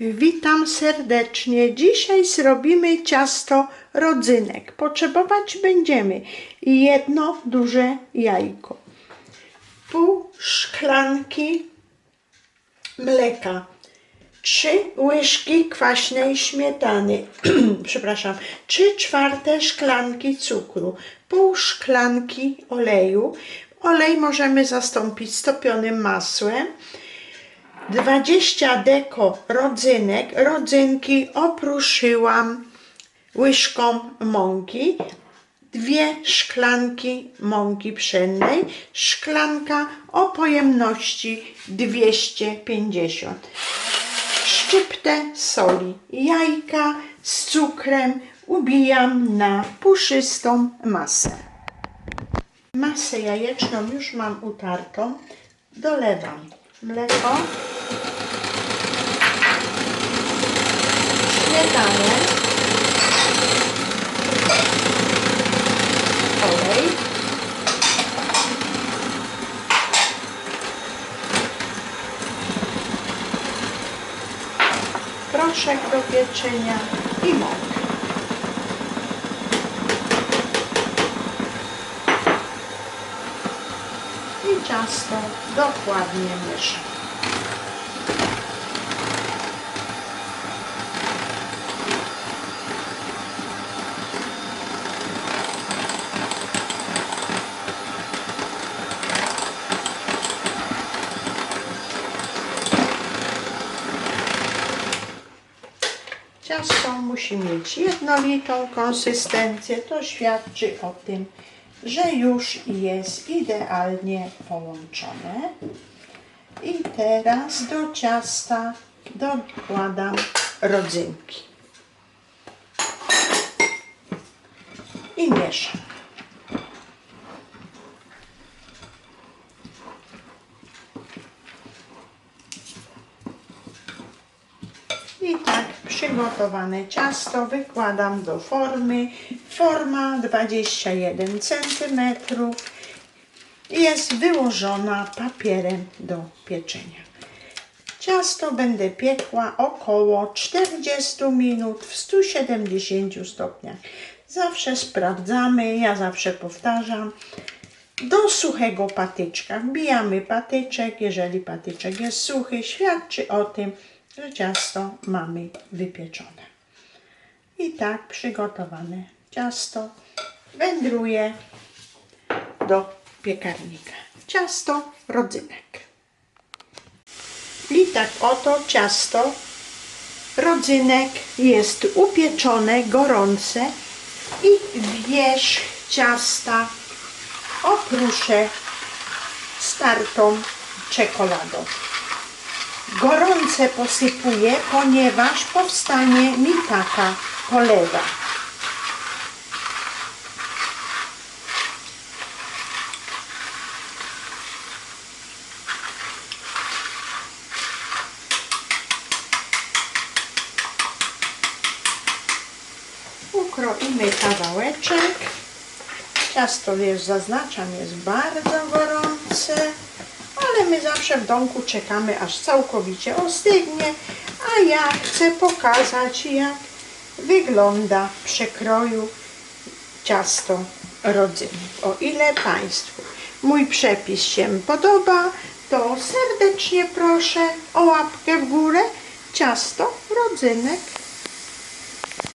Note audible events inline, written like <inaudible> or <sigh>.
Witam serdecznie. Dzisiaj zrobimy ciasto rodzynek. Potrzebować będziemy jedno duże jajko, pół szklanki mleka, trzy łyżki kwaśnej śmietany, <clears throat> przepraszam, trzy czwarte szklanki cukru, pół szklanki oleju. Olej możemy zastąpić stopionym masłem. 20 deko rodzynek. Rodzynki opruszyłam łyżką mąki. Dwie szklanki mąki pszennej. Szklanka o pojemności 250. Szczyptę soli. Jajka z cukrem ubijam na puszystą masę. Masę jajeczną już mam utartą. Dolewam mleko, śmietanę, olej, proszek do pieczenia i mąkę. ciasto dokładnie mieszam. Ciasto musi mieć jednolitą konsystencję. To świadczy o tym, że już jest idealnie połączone. I teraz do ciasta dokładam rodzynki. I mieszam. I tak przygotowane ciasto wykładam do formy. Forma 21 cm jest wyłożona papierem do pieczenia. Ciasto będę piekła około 40 minut w 170 stopniach. Zawsze sprawdzamy, ja zawsze powtarzam. Do suchego patyczka wbijamy patyczek. Jeżeli patyczek jest suchy, świadczy o tym, że ciasto mamy wypieczone. I tak przygotowane ciasto wędruje do piekarnika. Ciasto rodzynek. I tak oto ciasto rodzynek jest upieczone, gorące i wierzch ciasta opruszę startą czekoladą. Gorące posypuję, ponieważ powstanie mi taka polewa. Ukroimy kawałeczek. Ciasto, wiesz, zaznaczam, jest bardzo gorące, ale my zawsze w domku czekamy, aż całkowicie ostygnie, a ja chcę pokazać, jak wygląda w przekroju ciasto rodzynek. O ile Państwu mój przepis się podoba, to serdecznie proszę o łapkę w górę. Ciasto rodzynek